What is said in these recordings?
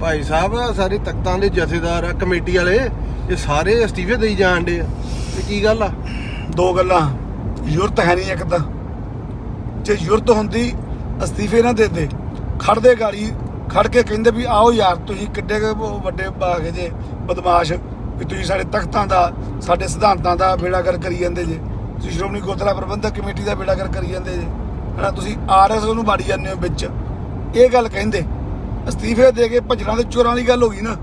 ਭਾਈ ਸਾਹਿਬ, ਆਹ ਸਾਰੇ ਤਖਤਾਂ ਦੇ ਜਥੇਦਾਰ ਆ ਕਮੇਟੀ ਵਾਲੇ, ਇਹ ਸਾਰੇ ਅਸਤੀਫੇ ਦੇਈ ਜਾਣ ਡੇ ਆ। ਤੇ ਕੀ ਗੱਲ ਆ? ਦੋ ਗੱਲਾਂ। ਯੁਰਤ ਹੈ ਨਹੀਂ ਇੱਕ ਤਾਂ। ਜੇ ਯੁਰਤ ਹੁੰਦੀ, ਅਸਤੀਫੇ ਨਾ ਦਿੰਦੇ ਖੜਦੇ ਗਾਲੀ ਖੜ ਕੇ ਕਹਿੰਦੇ ਵੀ, ਆਓ ਯਾਰ, ਤੁਸੀਂ ਕਿੱਡੇ ਵੱਡੇ ਬਾਗ ਜੇ, ਬਦਮਾਸ਼, ਵੀ ਤੁਸੀਂ ਸਾਡੇ ਤਖਤਾਂ ਦਾ, ਸਾਡੇ ਸਿਧਾਂਤਾਂ ਦਾ ਬੇੜਾਗਰ ਕਰੀ ਜਾਂਦੇ ਜੇ। ਤੁਸੀਂ ਸ਼੍ਰੋਮਣੀ ਗੁਰਦੁਆਰਾ ਪ੍ਰਬੰਧਕ ਕਮੇਟੀ ਦਾ ਬੇੜਾਗਰ ਕਰੀ ਜਾਂਦੇ ਜੇ। ਹਨਾ, ਤੁਸੀਂ ਆਰਐਸ ਨੂੰ ਬਾੜੀ ਜਾਂਦੇ ਹੋ ਵਿੱਚ। ਇਹ ਗੱਲ ਕਹਿੰਦੇ। ਅਸਤੀਫੇ ਦੇ ਕੇ ਭੱਜਣਾ ਤੇ ਚੋਰਾਂ ਦੀ ਗੱਲ ਹੋ ਗਈ ਨਾ।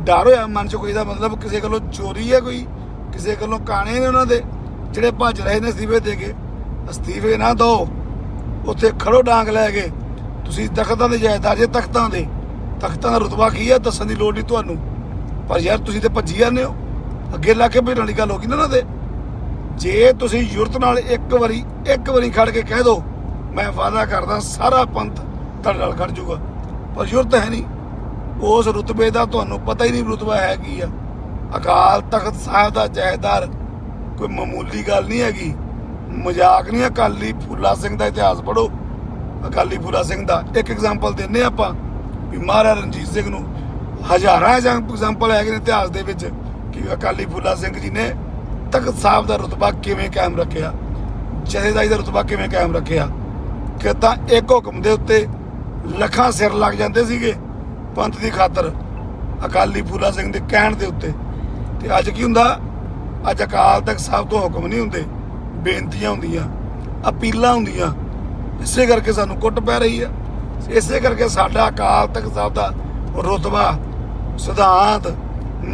ਡਰ ਹੋਇਆ ਮਨ ਚ ਕੋਈ ਦਾ ਮਤਲਬ ਕਿਸੇ ਕੋਲੋਂ ਚੋਰੀ ਹੈ ਕੋਈ? ਕਿਸੇ ਕੋਲੋਂ ਕਾਣੇ ਨੇ ਉਹਨਾਂ ਦੇ? ਜਿਹੜੇ ਭੱਜ ਰਹੇ ਨੇ ਅਸਤੀਫੇ ਦੇ ਕੇ। ਅਸਤੀਫੇ ਨਾ ਦਿਓ ਉੱਥੇ ਖੜੋ ਡਾਂਗ ਲੈ ਕੇ। ਤੁਸੀਂ ਤਖਤਾਂ ਦੇ ਜਾਇਦਾਦ ਜੇ ਤਖਤਾਂ ਦੇ। ਤਖਤਾਂ ਦਾ ਰੁਤਬਾ ਕੀ ਹੈ ਦੱਸਣ ਦੀ ਲੋੜ ਨਹੀਂ ਤੁਹਾਨੂੰ। ਪਰ ਯਾਰ ਤੁਸੀਂ ਤੇ ਭੱਜੀ ਜਾਂਦੇ ਹੋ। ਅੱਗੇ ਲਾ ਕੇ ਭੇਜਣ ਵਾਲੀ ਗੱਲ ਹੋ ਗਈ ਨਾ ਉਹਨਾਂ ਦੇ। ਜੇ ਤੁਸੀਂ ਯੁਰਤ ਨਾਲ ਇੱਕ ਵਾਰੀ ਇੱਕ ਵਾਰੀ ਖੜ ਕੇ ਕਹਿ ਦੋ, ਮੈਂ ਵਾਅਦਾ ਕਰਦਾ ਸਾਰਾ ਪੰਥ ਤੁਹਾਡੇ ਨਾਲ ਖੜ ਜਾਊਗਾ। ਪਰ ਯੁਰਤ ਹੈ ਨਹੀਂ। ਉਸ ਰੁਤਬੇ ਦਾ ਤੁਹਾਨੂੰ ਪਤਾ ਹੀ ਨਹੀਂ ਰੁਤਬਾ ਹੈ ਕੀ ਆ। ਅਕਾਲ ਤਖਤ ਸਾਹਿਬ ਦਾ ਜਹੇਦਾਰ ਕੋਈ ਮਾਮੂਲੀ ਗੱਲ ਨਹੀਂ ਹੈਗੀ। ਮਜ਼ਾਕ ਨਹੀਂ, ਅਕਾਲੀ ਫੂਲਾ ਸਿੰਘ ਦਾ ਇਤਿਹਾਸ ਪੜੋ ਅਕਾਲੀ ਫੂਲਾ ਸਿੰਘ ਦਾ ਇੱਕ ਐਗਜ਼ਾਮਪਲ ਦਿੰਨੇ ਆਪਾਂ ਵੀ ਮਹਾਰਾਜਾ ਰਣਜੀਤ ਸਿੰਘ ਨੂੰ ਹਜ਼ਾਰਾਂ ਐਗਜ਼ਾਮਪਲ ਹੈਗੇ ਨੇ ਇਤਿਹਾਸ ਦੇ ਵਿੱਚ ਕਿ ਅਕਾਲੀ ਫੂਲਾ ਸਿੰਘ ਜੀ ਨੇ ਤਖਤ ਸਾਹਿਬ ਦਾ ਰੁਤਬਾ ਕਿਵੇਂ ਕਾਇਮ ਰੱਖਿਆ ਜਥੇਦਾਰੀ ਦਾ ਰੁਤਬਾ ਕਿਵੇਂ ਕਾਇਮ ਰੱਖਿਆ। ਕਿ ਤਾਂ ਇੱਕ ਹੁਕਮ ਦੇ ਉੱਤੇ ਲੱਖਾਂ ਸਿਰ ਲੱਗ ਜਾਂਦੇ ਸੀਗੇ ਪੰਥ ਦੀ ਖਾਤਰ। ਅਕਾਲੀ ਫੂਲਾ ਸਿੰਘ ਦੇ ਕਹਿਣ ਦੇ ਉੱਤੇ। ਤੇ ਅੱਜ ਕੀ ਹੁੰਦਾ? ਅੱਜ ਅਕਾਲ ਤਖਤ ਸਾਹਿਬ ਤੋਂ ਹੁਕਮ ਨਹੀਂ ਹੁੰਦੇ। ਬੇਨਤੀਆਂ ਹੁੰਦੀਆਂ, ਅਪੀਲਾਂ ਹੁੰਦੀਆਂ। ਇਸੇ ਕਰਕੇ ਸਾਨੂੰ ਕੁੱਟ ਪੈ ਰਹੀ ਆ। ਇਸੇ ਕਰਕੇ ਸਾਡਾ ਅਕਾਲ ਤਖਤ ਸਾਹਿਬ ਦਾ ਰੁਤਬਾ, ਸਿਧਾਂਤ,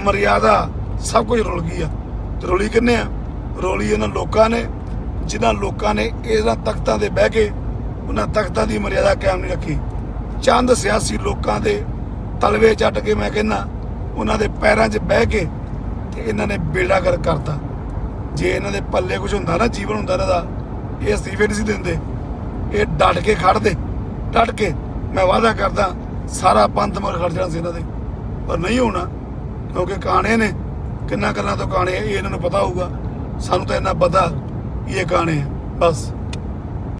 ਮਰਿਆਦਾ ਸਭ ਕੁਝ ਰੁਲ ਗਈ ਆ। ਤੇ ਰੋਲੀ ਕਿੰਨੇ ਆ? ਰੋਲੀ ਇਹਨਾਂ ਲੋਕਾਂ ਨੇ, ਜਿਨ੍ਹਾਂ ਲੋਕਾਂ ਨੇ ਇਹਨਾਂ ਤਖਤਾਂ ਦੇ ਬਹਿ ਕੇ ਉਹਨਾਂ ਤਖਤਾਂ ਦੀ ਮਰਿਆਦਾ ਕਾਇਮ ਨਹੀਂ ਰੱਖੀ। ਚੰਦ ਸਿਆਸੀ ਲੋਕਾਂ ਦੇ ਤਲਵੇ ਚੱਟ ਕੇ ਮੈਂ ਕਹਿੰਨਾ ਉਹਨਾਂ ਦੇ ਪੈਰਾਂ 'ਚ ਬਹਿ ਕੇ ਤੇ ਇਹਨਾਂ ਨੇ ਬੇੜਾ ਕਰ ਕਰਤਾ। ਜੇ ਇਹਨਾਂ ਦੇ ਪੱਲੇ ਕੁਝ ਹੁੰਦਾ ਨਾ, ਜੀਵਨ ਹੁੰਦਾ ਇਹਨਾਂ ਦਾ, ਇਹ ਅਸਤੀਫੇ ਨਹੀਂ ਸੀ ਦਿੰਦੇ। ਇਹ ਡਟ ਕੇ ਖੜਦੇ ਡਟ ਕੇ ਮੈਂ ਵਾਅਦਾ ਕਰਦਾ, ਸਾਰਾ ਪੰਥ ਮਰ ਖੜ ਜਾਣਾ ਸੀ ਇਹਨਾਂ ਦੇ। ਪਰ ਨਹੀਂ ਹੋਣਾ, ਕਿਉਂਕਿ ਕਾਣੇ ਨੇ, ਕਿੰਨਾ ਗੱਲਾਂ ਤੋਂ ਕਾਣੇ ਇਹ ਇਹਨਾਂ ਨੂੰ ਪਤਾ ਹੋਊਗਾ। ਸਾਨੂੰ ਤਾਂ ਇਹਨਾਂ ਪਤਾ ਵੀ ਇਹ ਕਾਣੇ ਆ ਬਸ।